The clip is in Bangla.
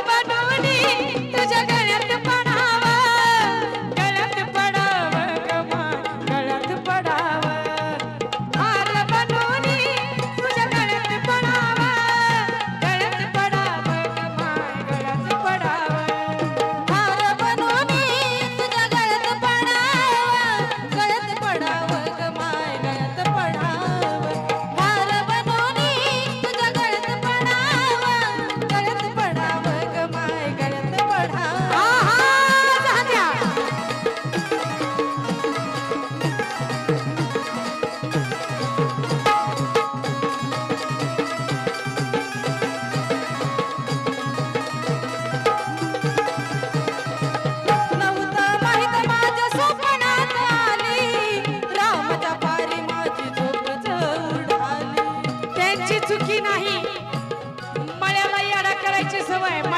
अगहार बनवली तुझ्या Batista, mãe.